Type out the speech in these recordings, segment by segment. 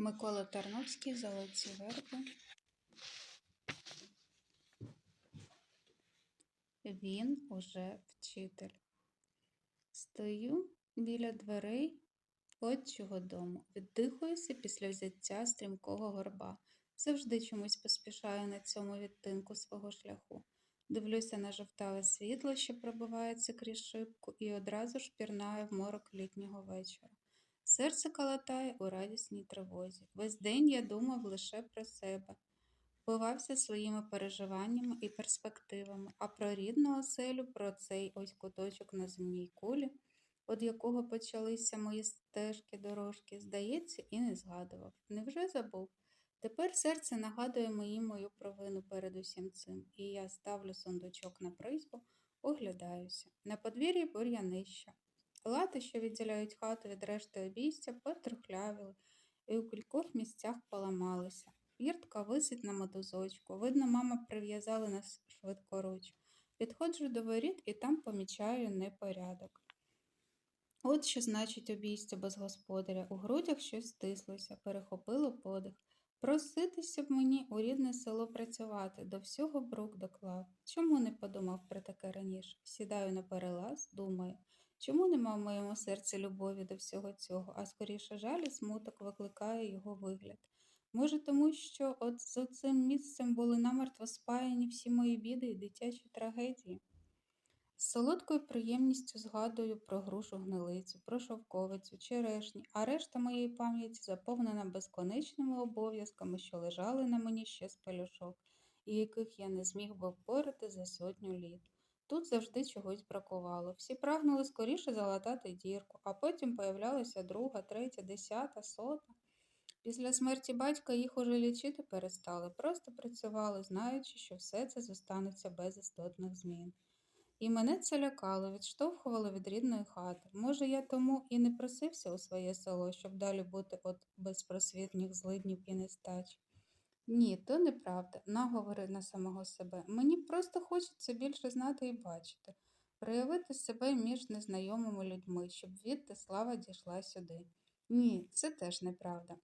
Микола Тарновський, Золоті верби. Він уже вчитель. Стою біля дверей отчого дому, віддихуюся після взяття стрімкого горба. Завжди чомусь поспішаю на цьому відтинку свого шляху. Дивлюся на жовтаве світло, що пробивається крізь шибку, і одразу ж пірнаю в морок літнього вечора. Серце калатає у радісній тривозі. Весь день я думав лише про себе, вбивався своїми переживаннями і перспективами, а про рідну оселю, про цей ось куточок на земній кулі, від якого почалися мої стежки дорожки, здається, і не згадував. Невже забув? Тепер серце нагадує мені мою провину перед усім цим, і я ставлю сундучок на призьбу, оглядаюся. На подвір'ї бур'янища. Лати, що відділяють хату від решти обійстя, потрухлявіли і у кількох місцях поламалися. Фіртка висить на мотузочку. Видно, мама прив'язала нас швидкоруч. Підходжу до воріт і там помічаю непорядок. От що значить обійстя без господаря. У грудях щось стислося, перехопило подих. Проситися б мені у рідне село працювати, до всього брук доклав. Чому не подумав про таке раніше? Сідаю на перелаз, думаю. Чому нема в моєму серці любові до всього цього, а скоріше жаль і смуток викликає його вигляд? Може, тому що от за цим місцем були намертво спаяні всі мої біди і дитячі трагедії? З солодкою приємністю згадую про грушу гнилицю, про шовковицю, черешні, а решта моєї пам'яті заповнена безконечними обов'язками, що лежали на мені ще з пелюшок, і яких я не зміг би впорати за сотню літ. Тут завжди чогось бракувало. Всі прагнули скоріше залатати дірку, а потім появлялася друга, третя, десята, сота. Після смерті батька їх уже лічити перестали, просто працювали, знаючи, що все це зостанеться без істотних змін. І мене це лякало, відштовхувало від рідної хати. Може, я тому і не просився у своє село, щоб далі бути от безпросвітніх злиднів і нестач. Ні, то неправда, наговори на самого себе. Мені просто хочеться більше знати і бачити, проявити себе між незнайомими людьми, щоб відти слава дійшла сюди. Ні, це теж неправда.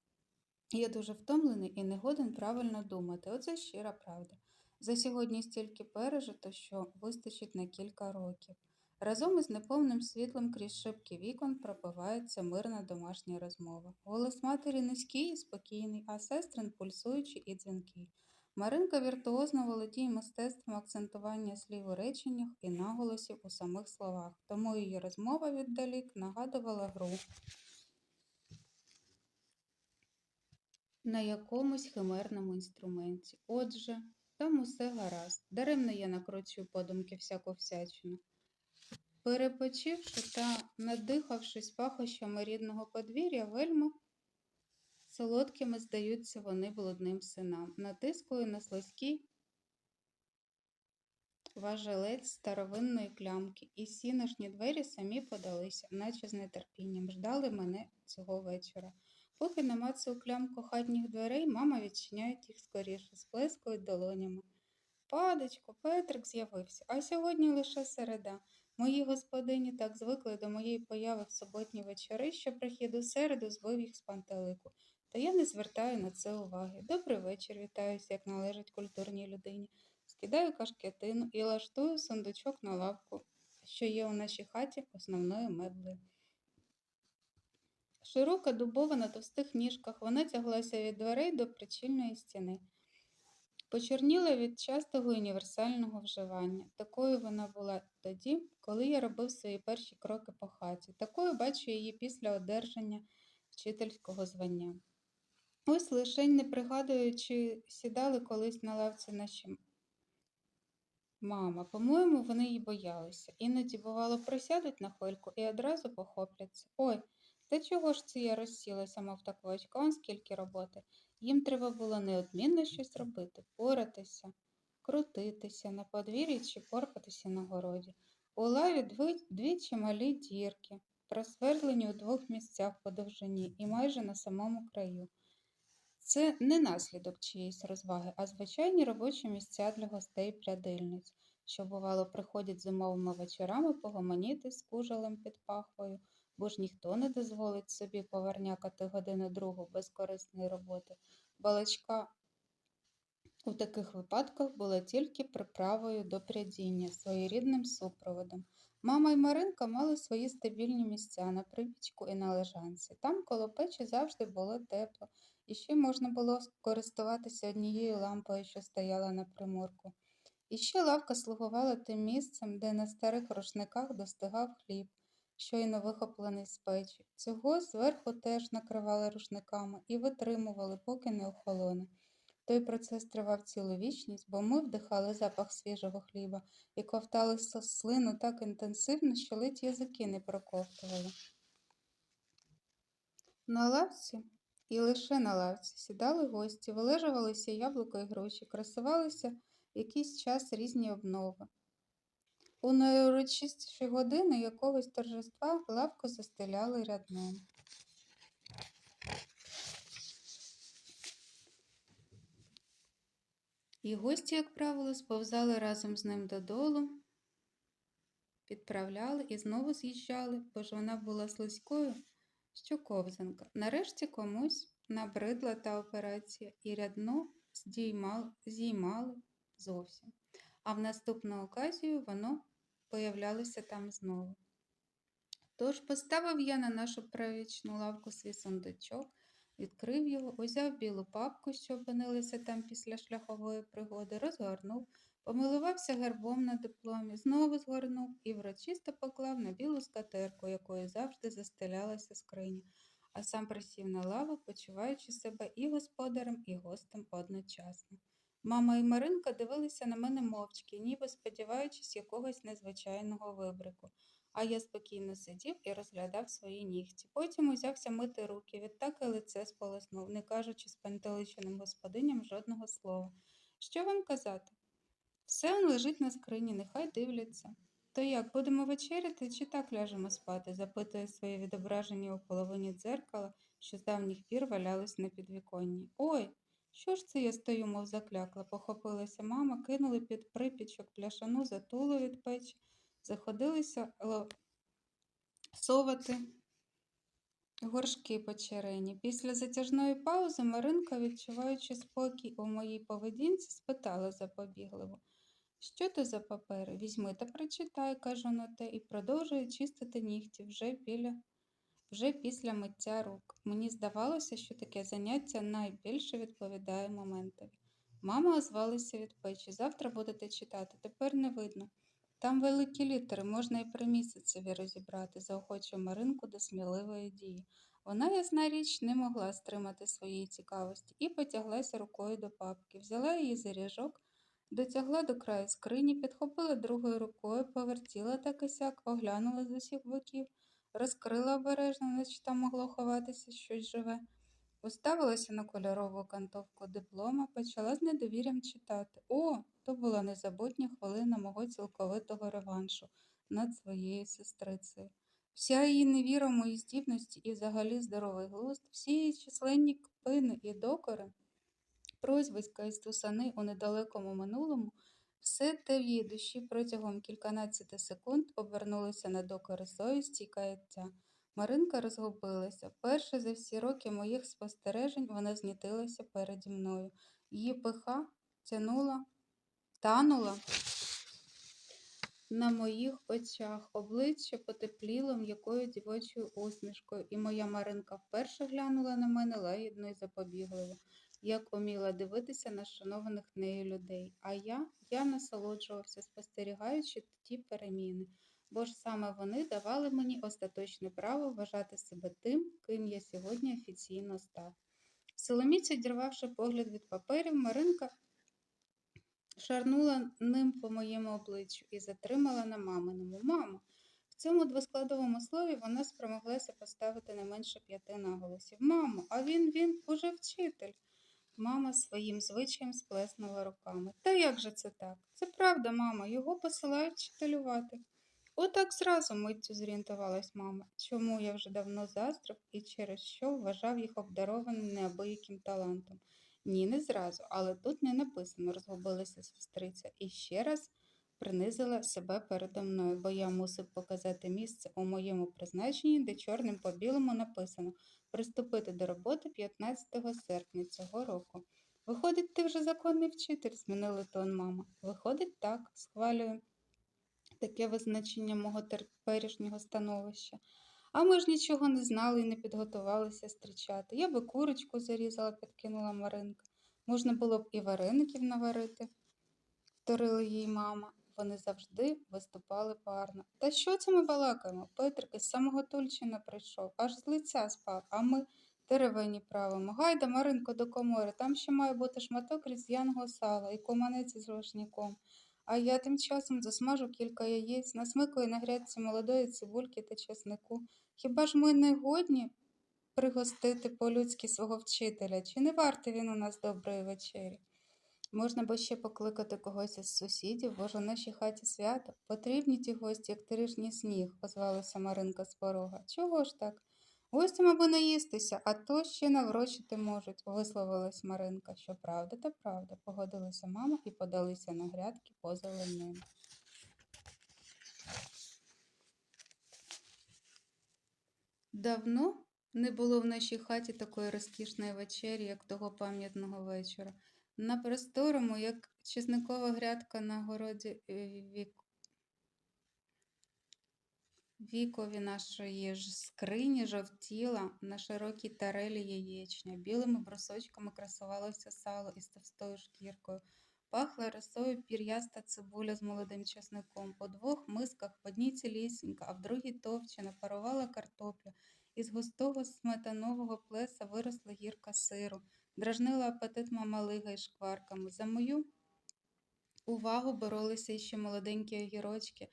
Я дуже втомлений і не годен правильно думати. Оце щира правда. За сьогодні стільки пережито, що вистачить на кілька років. Разом із неповним світлом крізь шибки вікон пробивається мирна домашня розмова. Голос матері низький і спокійний, а сестрин пульсуючий і дзвінкий. Маринка віртуозно володіє мистецтвом акцентування слів у реченнях і наголосів у самих словах, тому її розмова віддалік нагадувала гру на якомусь химерному інструменті. Отже, там усе гаразд. Даремно я накручую подумки всяку всячину. Перепочивши та надихавшись пахощами рідного подвір'я, вельми солодкими здаються вони блудним синам. Натискую на слизький важелець старовинної клямки, і сіношні двері самі подалися, наче з нетерпінням, ждали мене цього вечора. Поки намацаю клямку хатніх дверей, мама відчиняє їх скоріше, сплескують долонями. Падечко, Петрик з'явився, а сьогодні лише середа. Мої господині так звикли до моєї появи в суботні вечори, що прихід у середу збив їх з пантелику. Та я не звертаю на це уваги. Добрий вечір, вітаюся, як належить культурній людині. Скидаю кашкетину і лаштую сундучок на лавку, що є у нашій хаті основною меблею. Широка дубова на товстих ніжках, вона тяглася від дверей до причільної стіни. Почорніла від частого універсального вживання. Такою вона була тоді, коли я робив свої перші кроки по хаті. Такою бачу її після одержання вчительського звання. Ось лишень не пригадую, чи сідали колись на лавці наші мама. По-моєму, вони її боялися. Іноді, бувало, присядуть на хвильку і одразу похопляться. Ой, та чого ж це я розсілася, мов таквочка, он скільки роботи. Їм треба було неодмінно щось робити, поратися, крутитися на подвір'ї чи порпатися на городі. У лаві дві, чималі дірки, просвердлені у двох місцях по довжині і майже на самому краю. Це не наслідок чиєїсь розваги, а звичайні робочі місця для гостей прядильниць, що, бувало, приходять зимовими вечорами погомоніти з кужелем під пахвою, бо ж ніхто не дозволить собі повернякати годину другу без корисної роботи. Балачка у таких випадках була тільки приправою до прядіння, своєрідним супроводом. Мама і Маринка мали свої стабільні місця на припічку і на лежанці. Там коло печі завжди було тепло, і ще можна було користуватися однією лампою, що стояла на приморку. І ще лавка слугувала тим місцем, де на старих рушниках достигав хліб, щойно вихоплений з печі. Цього зверху теж накривали рушниками і витримували, поки не охолоне. Той процес тривав цілу вічність, бо ми вдихали запах свіжого хліба і ковтали слину так інтенсивно, що ледь язики не проковтували. На лавці і лише на лавці сідали гості, вилежувалися яблуко і гроші, красувалися якийсь час різні обнови. У найурочистіші години якогось торжества лавку застеляли рядном. І гості, як правило, сповзали разом з ним додолу, підправляли і знову з'їжджали, бо ж вона була слизькою, що ковзанка. Нарешті комусь набридла та операція, і рядно здіймали, зіймали зовсім. А в наступну оказію воно появлялося там знову. Тож поставив я на нашу правічну лавку свій сундучок, відкрив його, узяв білу папку, що опинилася там після шляхової пригоди, розгорнув, помилувався гербом на дипломі, знову згорнув і врочисто поклав на білу скатерку, якою завжди застелялася скриня, а сам присів на лаву, почуваючи себе і господарем, і гостем одночасно. Мама і Маринка дивилися на мене мовчки, ніби сподіваючись якогось незвичайного вибрику. А я спокійно сидів і розглядав свої нігті. Потім узявся мити руки, відтак і лице сполоснув, не кажучи спантеличеним господиням жодного слова. Що вам казати? Все он лежить на скрині, нехай дивляться. То як, будемо вечеряти чи так ляжемо спати? запитує своє відображення у половині дзеркала, що з давніх пір валялось на підвіконні. Ой, що ж це я стою, мов заклякла, похопилася мама, кинули під припічок пляшану затулу від печі, заходилися совати горшки по черені. Після затяжної паузи Маринка, відчуваючи спокій у моїй поведінці, спитала запобігливо. Що то за папери? Візьми та прочитай, кажу на те, і продовжує чистити нігті вже біля. Вже після миття рук. Мені здавалося, що таке заняття найбільше відповідає моментові. Мама озвалася від печі. Завтра будете читати, тепер не видно. Там великі літери, можна і при місяцеві розібрати, заохочує Маринку до сміливої дії. Вона, ясна річ, не могла стримати своєї цікавості і потяглася рукою до папки, взяла її за ріжок, дотягла до краю скрині, підхопила другою рукою, повертіла так і сяк, оглянула з усіх боків, розкрила обережно, наче там могло ховатися щось живе. Уставилася на кольорову кантовку диплома, почала з недовір'ям читати. О, то була незабутня хвилина мого цілковитого реваншу над своєю сестрицею. Вся її невіра в мої здібності і взагалі здоровий глузд, всі її численні кпини і докори, просьбиська і стусани у недалекому минулому, все те в протягом кільканадцяти секунд обернулося на докори совісті й каяття. Маринка розгубилася. Вперше за всі роки моїх спостережень вона знітилася переді мною. Її пиха тянула, танула на моїх очах. Обличчя потепліло м'якою дівочою усмішкою, і моя Маринка вперше глянула на мене лагідно і запобігливо, як уміла дивитися на шанованих нею людей. А я, я насолоджувався, спостерігаючи ті переміни бо ж саме вони давали мені остаточне право вважати себе тим, ким я сьогодні офіційно став. Соломіць, відірвавши погляд від паперів, Маринка шарнула ним по моєму обличчю і затримала на маминому. Мамо, в цьому двоскладовому слові вона спромоглася поставити не менше п'яти наголосів. Мамо, а він він уже вчитель. Мама своїм звичаєм сплеснула руками. Та як же це так? Це правда, мама, його посилають вчителювати. Отак зразу миттю зорієнтувалась мама, чому я вже давно заздрив і через що вважав їх обдарованим неабияким талантом. Ні, не зразу, але тут не написано, розгубилася сестриця, і ще раз принизила себе передо мною, бо я мусив показати місце у моєму призначенні, де чорним по білому написано приступити до роботи 15 серпня цього року. Виходить, ти вже законний вчитель, змінила тон мама. Виходить, так, схвалюю таке визначення мого теперішнього становища. А ми ж нічого не знали і не підготувалися зустрічати. Я би курочку зарізала, підкинула Маринка. Можна було б і вареників наварити, вторила їй мама. Вони завжди виступали парно. Та що це ми балакаємо? Петрик із самого Тульчина прийшов, аж з лиця спав, а ми деревині правимо. Гайда, Маринко, до комори, там ще має бути шматок різдвяного сала і команець із рушніком. А я тим часом засмажу кілька яєць, насмикую на грядці молодої цибульки та чеснику. Хіба ж ми не годні пригостити по-людськи свого вчителя? Чи не вартий він у нас доброї вечері? Можна би ще покликати когось із сусідів, бо ж у нашій хаті свято. Потрібні ті гості, як тришній сніг, озвалася Маринка з порога. Чого ж так? Гостям аби наїстися, а то ще наврочити можуть, висловилась Маринка. Що правда, то правда, погодилася мама і подалися на грядки поза ленем. Давно не було в нашій хаті такої розкішної вечері, як того пам'ятного вечора. На просторому, як чесникова грядка на городі е, вік... вікові нашої ж скрині жовтіла на широкій тарелі яєчня. Білими брусочками красувалося сало із товстою шкіркою. Пахла росою пір'яста цибуля з молодим чесником. У двох мисках в одній цілісінька, а в другій товчена парувала картопля. Із густого сметанового плеса виросла гірка сиру, дражнила апетит мамалига із шкварками. За мою увагу боролися іще молоденькі огірочки,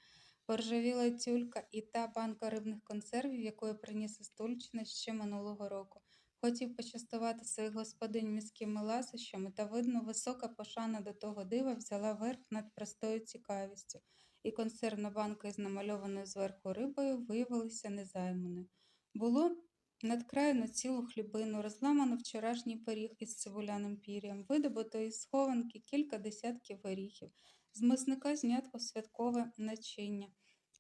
поржавіла тюлька і та банка рибних консервів, якою приніс із Тульчини ще минулого року. Хотів почастувати своїх господинь міськими ласощами, та, видно, висока пошана до того дива взяла верх над простою цікавістю, і консервна банка із намальованою зверху рибою виявилася незайманою. Було надкраєно цілу хлібину, розламано вчорашній пиріг із цибуляним пір'ям, видобуто із схованки кілька десятків горіхів, з мисника знято святкове начиння,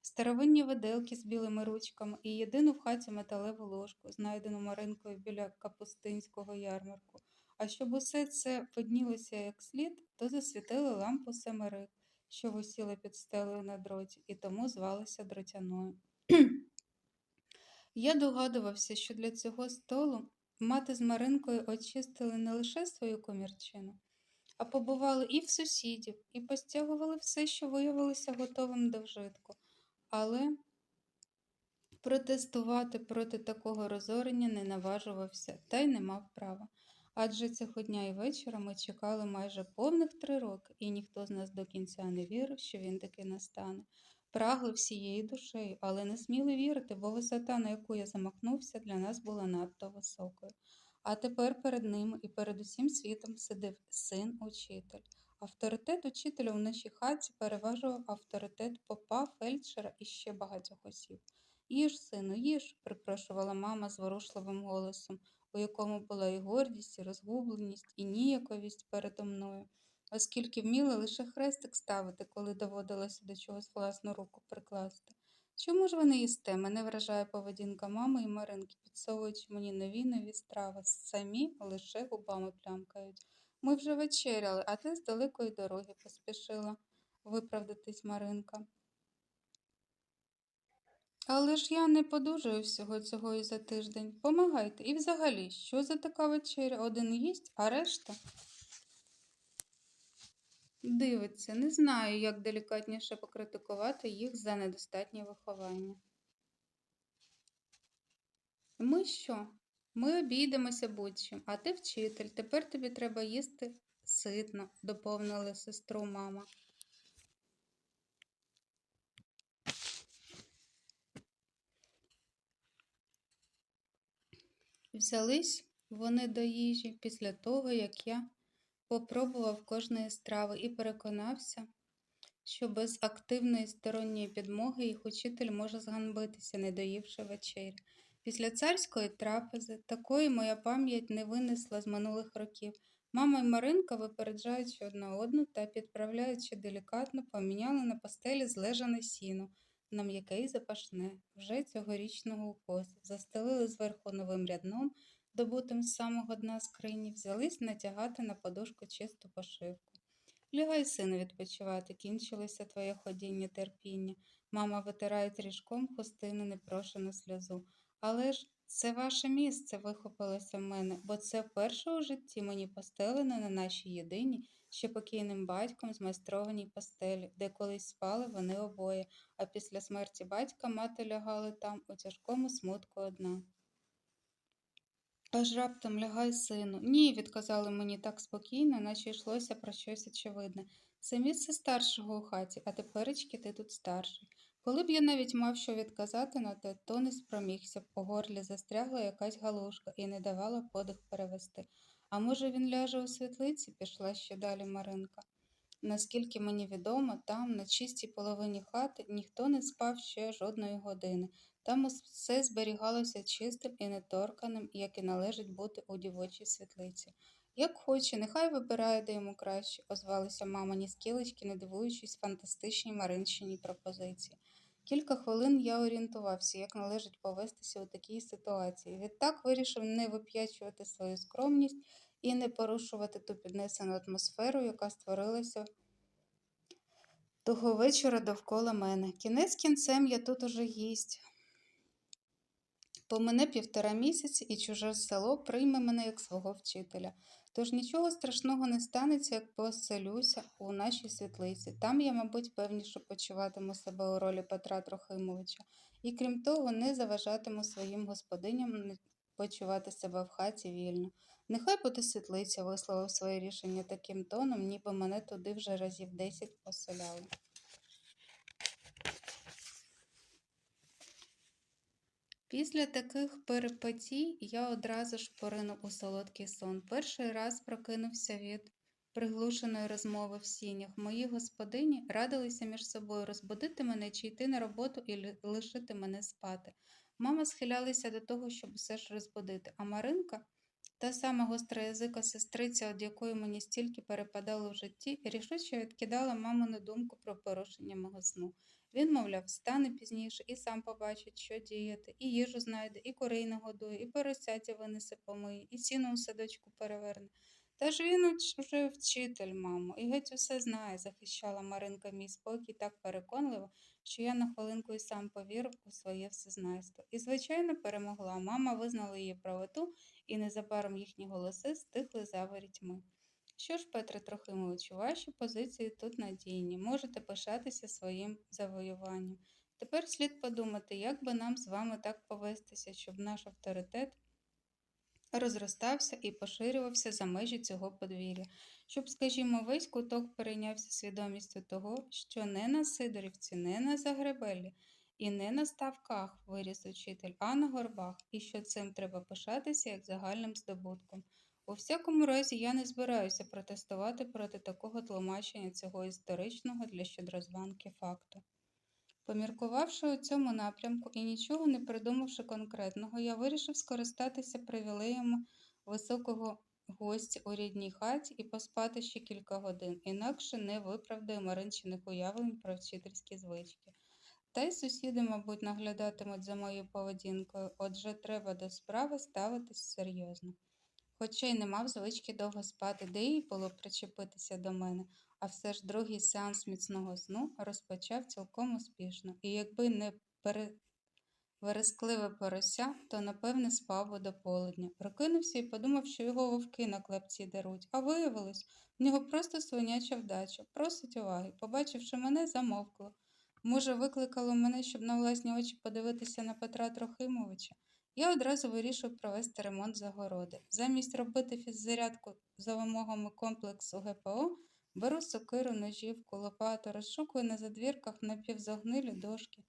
старовинні виделки з білими ручками і єдину в хаті металеву ложку, знайдену Маринкою біля капустинського ярмарку. А щоб усе це поднілося як слід, то засвітили лампу семерик, що висіла під стелею на дроті, і тому звалася дротяною. Я догадувався, що для цього столу мати з Маринкою очистили не лише свою комірчину, а побували і в сусідів, і постягували все, що виявилося готовим до вжитку. Але протестувати проти такого розорення не наважувався та й не мав права. Адже цього дня і вечора ми чекали майже повних три роки, і ніхто з нас до кінця не вірив, що він таки настане. Прагли всією душею, але не сміли вірити, бо висота, на яку я замахнувся, для нас була надто високою. А тепер перед ними і перед усім світом сидив син учитель. Авторитет учителя в нашій хаті переважував авторитет попа, фельдшера і ще багатьох осіб. Їж, сину, їж, припрошувала мама зворушливим голосом, у якому була і гордість, і розгубленість, і ніяковість передо мною оскільки вміла лише хрестик ставити, коли доводилося до чогось власну руку прикласти. Чому ж ви не їсте? Мене вражає поведінка мами і Маринки, підсовуючи мені нові нові страви, самі лише губами плямкають. Ми вже вечеряли, а ти з далекої дороги поспішила виправдатись Маринка. Але ж я не подужаю всього цього і за тиждень. Помагайте. І взагалі, що за така вечеря? Один їсть, а решта. Дивиться, не знаю, як делікатніше покритикувати їх за недостатнє виховання. Ми що? Ми обійдемося будь-чим, а ти вчитель, тепер тобі треба їсти ситно, доповнила сестру мама. Взялись вони до їжі після того, як я попробував кожної страви і переконався, що без активної сторонньої підмоги їх учитель може зганбитися, не доївши вечері. Після царської трапези такої моя пам'ять не винесла з минулих років. Мама й Маринка, випереджаючи одна одну та підправляючи делікатно, поміняли на постелі злежане сіно на м'яке й запашне, вже цьогорічного укосу, застелили зверху новим рядном, добутим з самого дна скрині, взялись натягати на подушку чисту пошивку. Лягай, сину, відпочивати, кінчилося твоє ходіння терпіння. Мама витирає трішком хустину непрошену сльозу. Але ж це ваше місце вихопилося в мене, бо це вперше у житті мені постелено на нашій єдиній, ще покійним батьком змайстрованій постелі, де колись спали вони обоє, а після смерті батька мати лягали там у тяжкому смутку одна. Аж раптом лягай, сину. Ні, відказали мені так спокійно, наче йшлося про щось очевидне. Це місце старшого у хаті, а теперечки ти тут старший. Коли б я навіть мав що відказати на те, то не спромігся б по горлі застрягла якась галушка і не давала подих перевести. А може, він ляже у світлиці, пішла ще далі Маринка. Наскільки мені відомо, там, на чистій половині хати, ніхто не спав ще жодної години. Там усе зберігалося чистим і неторканим, як і належить бути у дівочій світлиці. Як хоче, нехай вибирає, де йому краще, озвалися мамині скілечки, не дивуючись фантастичній Маринчиній пропозиції. Кілька хвилин я орієнтувався, як належить повестися у такій ситуації. Відтак вирішив не вип'ячувати свою скромність і не порушувати ту піднесену атмосферу, яка створилася того вечора довкола мене. Кінець кінцем я тут уже гість. Помине півтора місяці, і чуже село прийме мене як свого вчителя. Тож нічого страшного не станеться, як поселюся у нашій світлиці. Там я, мабуть, певніше почуватиму себе у ролі Петра Трохимовича, і крім того, не заважатиму своїм господиням почувати себе в хаті вільно. Нехай буде світлиця, висловив своє рішення таким тоном, ніби мене туди вже разів десять поселяли. Після таких перипетій я одразу ж поринув у солодкий сон. Перший раз прокинувся від приглушеної розмови в сінях. Мої господині радилися між собою розбудити мене чи йти на роботу і лишити мене спати. Мама схилялася до того, щоб все ж розбудити, а Маринка, та сама гостроязика сестриця, від якої мені стільки перепадало в житті, рішуче відкидала мамину думку про порушення мого сну. Він, мовляв, встане пізніше і сам побачить, що діяти, і їжу знайде, і курей нагодує, і поросяті винесе помиє, і сіно у садочку переверне. Та ж він уже вчитель, мамо, і геть усе знає, захищала Маринка мій спокій так переконливо, що я на хвилинку і сам повірив у своє всезнайство. І, звичайно, перемогла. Мама визнала її правоту, і незабаром їхні голоси стихли за ворітьми. Що ж, Петре Трохимовичу, ваші позиції тут надійні, можете пишатися своїм завоюванням. Тепер слід подумати, як би нам з вами так повестися, щоб наш авторитет розростався і поширювався за межі цього подвір'я, щоб, скажімо, весь куток перейнявся свідомістю того, що не на Сидорівці, не на Загребелі і не на ставках виріс учитель, а на горбах, і що цим треба пишатися як загальним здобутком. У всякому разі, я не збираюся протестувати проти такого тлумачення цього історичного для щедрозванки факту. Поміркувавши у цьому напрямку і нічого не придумавши конкретного, я вирішив скористатися привілеями високого гостя у рідній хаті і поспати ще кілька годин, інакше не виправдаю Маринчиних уявлень про вчительські звички. Та й сусіди, мабуть, наглядатимуть за моєю поведінкою, отже, треба до справи ставитись серйозно хоча й не мав звички довго спати, де їй було причепитися до мене, а все ж другий сеанс міцного сну розпочав цілком успішно, і якби не пере... верескливе порося, то, напевне, спав би до полудня. Прокинувся і подумав, що його вовки на клепці деруть, а виявилось, в нього просто свиняча вдача, просить уваги. Побачивши мене, замовкло. Може, викликало мене, щоб на власні очі подивитися на Петра Трохимовича. Я одразу вирішив провести ремонт загороди. Замість робити фіззарядку за вимогами комплексу ГПО, беру сокиру, ножівку, лопату, розшукую на задвірках напівзагнилі дошки,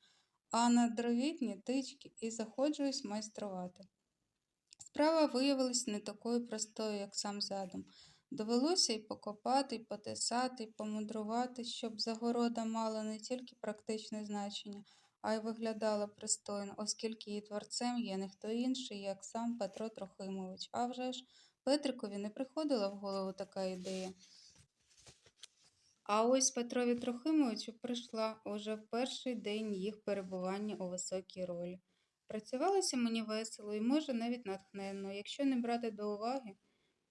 а на дровітні тички і заходжуюсь майструвати. Справа виявилась не такою простою, як сам задум. Довелося і покопати, і потисати, і помудрувати, щоб загорода мала не тільки практичне значення а й виглядала пристойно, оскільки її творцем є не хто інший, як сам Петро Трохимович. А вже ж Петрикові не приходила в голову така ідея. А ось Петрові Трохимовичу прийшла уже в перший день їх перебування у високій ролі. Працювалося мені весело і, може, навіть натхненно, якщо не брати до уваги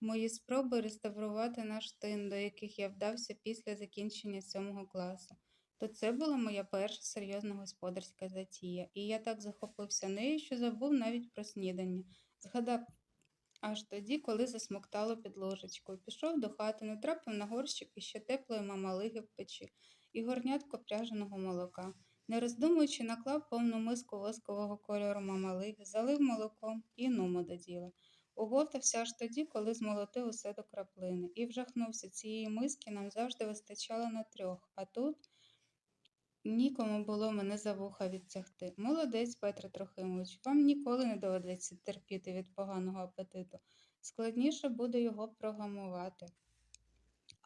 мої спроби реставрувати наш тин, до яких я вдався після закінчення сьомого класу, то це була моя перша серйозна господарська затія, і я так захопився нею, що забув навіть про снідання. Згадав аж тоді, коли засмоктало під ложечкою. Пішов до хати, натрапив на горщик іще теплої мамалиги в печі і горнятко пряженого молока. Не роздумуючи, наклав повну миску воскового кольору мамалиги, залив молоком і нумо до діла. Оговтався аж тоді, коли змолотив усе до краплини, і вжахнувся. Цієї миски нам завжди вистачало на трьох, а тут нікому було мене за вуха відтягти. Молодець, Петре Трохимович, вам ніколи не доведеться терпіти від поганого апетиту. Складніше буде його прогамувати.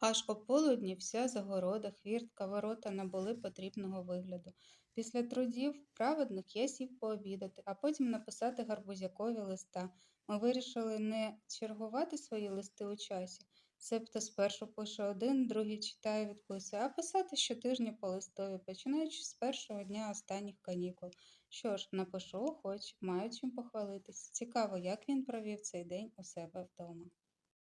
Аж о полудні вся загорода, хвіртка, ворота набули потрібного вигляду. Після трудів праведних я сів пообідати, а потім написати гарбузякові листа. Ми вирішили не чергувати свої листи у часі, себто спершу пише один, другий читає, відписує, а писати щотижня по листові, починаючи з першого дня останніх канікул. Що ж, напишу хоч, маю чим похвалитись. Цікаво, як він провів цей день у себе вдома.